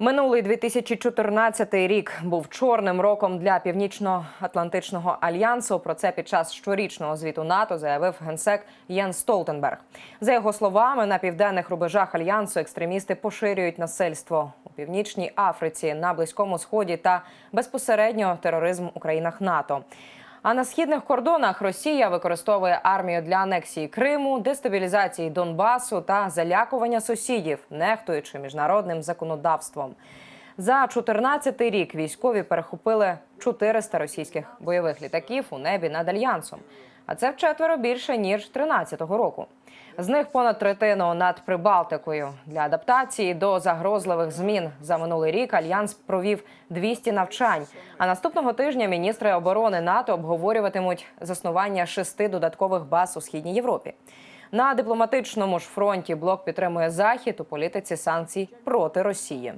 Минулий 2014 рік був чорним роком для північно-атлантичного альянсу. Про це під час щорічного звіту НАТО заявив генсек Єн Столтенберг. За його словами, на південних рубежах альянсу екстремісти поширюють насильство у північній Африці, на близькому сході та безпосередньо тероризм у країнах НАТО. А на східних кордонах Росія використовує армію для анексії Криму, дестабілізації Донбасу та залякування сусідів, нехтуючи міжнародним законодавством. За 14 рік військові перехопили 400 російських бойових літаків у небі над альянсом. А це вчетверо більше ніж 13-го року. З них понад третину над Прибалтикою. Для адаптації до загрозливих змін за минулий рік альянс провів 200 навчань. А наступного тижня міністри оборони НАТО обговорюватимуть заснування шести додаткових баз у східній Європі. На дипломатичному ж фронті блок підтримує захід у політиці санкцій проти Росії.